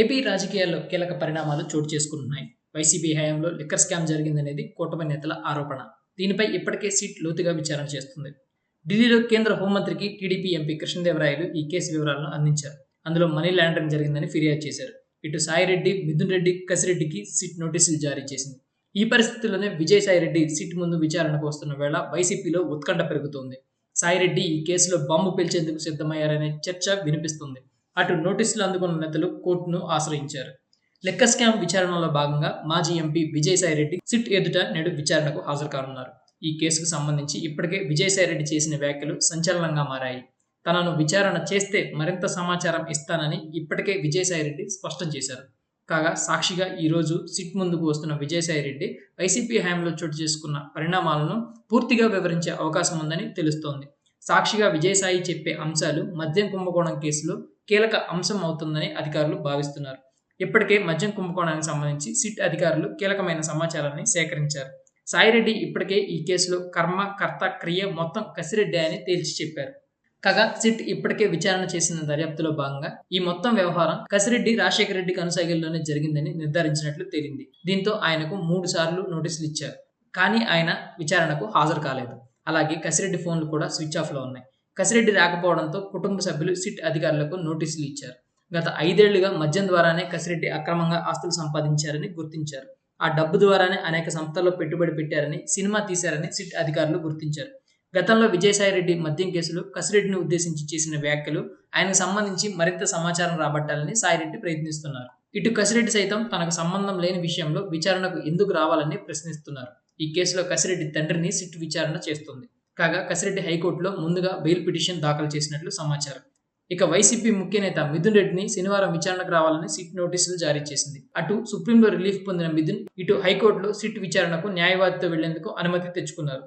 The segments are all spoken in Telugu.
ఏపీ రాజకీయాల్లో కీలక పరిణామాలు చోటు చేసుకుంటున్నాయి. వైసీపీ హయాంలో లిక్కర్ స్కామ్ జరిగిందనేది కూటమి నేతల ఆరోపణ. దీనిపై ఇప్పటికే సీట్ లోతుగా విచారణ చేస్తుంది. ఢిల్లీలో కేంద్ర హోంమంత్రికి టీడీపీ ఎంపీ కృష్ణదేవరాయలు ఈ కేసు వివరాలను అందించారు. అందులో మనీ లాండరింగ్ జరిగిందని ఫిర్యాదు చేశారు. ఇటు సాయిరెడ్డి మిథున్ రెడ్డి కసిరెడ్డికి సిట్ నోటీసులు జారీ చేసింది. ఈ పరిస్థితుల్లోనే విజయసాయిరెడ్డి సిట్ ముందు విచారణకు వస్తున్న వేళ వైసీపీలో ఉత్కంఠ పెరుగుతోంది. సాయిరెడ్డి ఈ కేసులో బాంబు పేల్చేందుకు సిద్ధమయ్యారనే చర్చ వినిపిస్తుంది. అటు నోటీసులు అందుకున్న నేతలు కోర్టును ఆశ్రయించారు. లెక్క స్కామ్ విచారణలో భాగంగా మాజీ ఎంపీ విజయసాయిరెడ్డి సిట్ ఎదుట నేడు విచారణకు హాజరు కానున్నారు. ఈ కేసుకు సంబంధించి ఇప్పటికే విజయసాయిరెడ్డి చేసిన వ్యాఖ్యలు సంచలనంగా మారాయి. తనను విచారణ చేస్తే మరింత సమాచారం ఇస్తానని ఇప్పటికే విజయసాయిరెడ్డి స్పష్టం చేశారు. కాగా సాక్షిగా ఈరోజు సిట్ ముందుకు వస్తున్న విజయసాయిరెడ్డి వైసీపీ హయాంలో చోటు చేసుకున్న పరిణామాలను పూర్తిగా వివరించే అవకాశం ఉందని తెలుస్తోంది. సాక్షిగా విజయసాయి చెప్పే అంశాలు మద్యం కుంభకోణం కేసులో కీలక అంశం అవుతుందని అధికారులు భావిస్తున్నారు. ఇప్పటికే మద్యం కుంభకోణానికి సంబంధించి సిట్ అధికారులు కీలకమైన సమాచారాన్ని సేకరించారు. సాయిరెడ్డి ఇప్పటికే ఈ కేసులో కర్మ కర్త క్రియ మొత్తం కసిరెడ్డి అని తేల్చి చెప్పారు. కాగా సిట్ ఇప్పటికే విచారణ చేసిన దర్యాప్తులో భాగంగా ఈ మొత్తం వ్యవహారం కసిరెడ్డి రాజశేఖర రెడ్డి కొనసాగిల్లోనే జరిగిందని నిర్ధారించినట్లు తేలింది. దీంతో ఆయనకు మూడు సార్లు నోటీసులు ఇచ్చారు. కానీ ఆయన విచారణకు హాజరు కాలేదు. అలాగే కసిరెడ్డి ఫోన్లు కూడా స్విచ్ ఆఫ్లో ఉన్నాయి. కసిరెడ్డి రాకపోవడంతో కుటుంబ సభ్యులు సిట్ అధికారులకు నోటీసులు ఇచ్చారు. గత ఐదేళ్ళుగా మద్యం ద్వారానే కసిరెడ్డి అక్రమంగా ఆస్తులు సంపాదించారని గుర్తించారు. ఆ డబ్బు ద్వారానే అనేక సంస్థల్లో పెట్టుబడి పెట్టారని సినిమా తీశారని సిట్ అధికారులు గుర్తించారు. గతంలో విజయసాయిరెడ్డి మద్యం కేసులో కసిరెడ్డిని ఉద్దేశించి చేసిన వ్యాఖ్యలు ఆయనకు సంబంధించి మరింత సమాచారం రాబట్టాలని సాయిరెడ్డి ప్రయత్నిస్తున్నారు. ఇటు కసిరెడ్డి సైతం తనకు సంబంధం లేని విషయంలో విచారణకు ఎందుకు రావాలని ప్రశ్నిస్తున్నారు. ఈ కేసులో కసిరెడ్డి తండ్రిని సిట్ విచారణ చేస్తుంది. కాగా కసిరెడ్డి హైకోర్టులో ముందుగా బెయిల్ పిటిషన్ దాఖలు చేసినట్లు సమాచారం. ఇక వైసీపీ ముఖ్య నేత మిథున్ రెడ్డిని శనివారం విచారణకు రావాలని సిట్ నోటీసులు జారీ చేసింది. అటు సుప్రీంలో రిలీఫ్ పొందిన మిథున్ ఇటు హైకోర్టులో సిట్ విచారణకు న్యాయవాదితో వెళ్ళేందుకు అనుమతి తెచ్చుకున్నారు.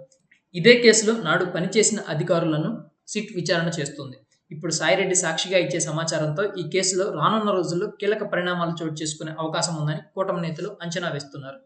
ఇదే కేసులో నాడు పనిచేసిన అధికారులను సిట్ విచారణ చేస్తుంది. ఇప్పుడు సాయిరెడ్డి సాక్షిగా ఇచ్చే సమాచారంతో ఈ కేసులో రానున్న రోజుల్లో కీలక పరిణామాలు చోటు చేసుకునే అవకాశం ఉందని కూటమి నేతలు అంచనా వేస్తున్నారు.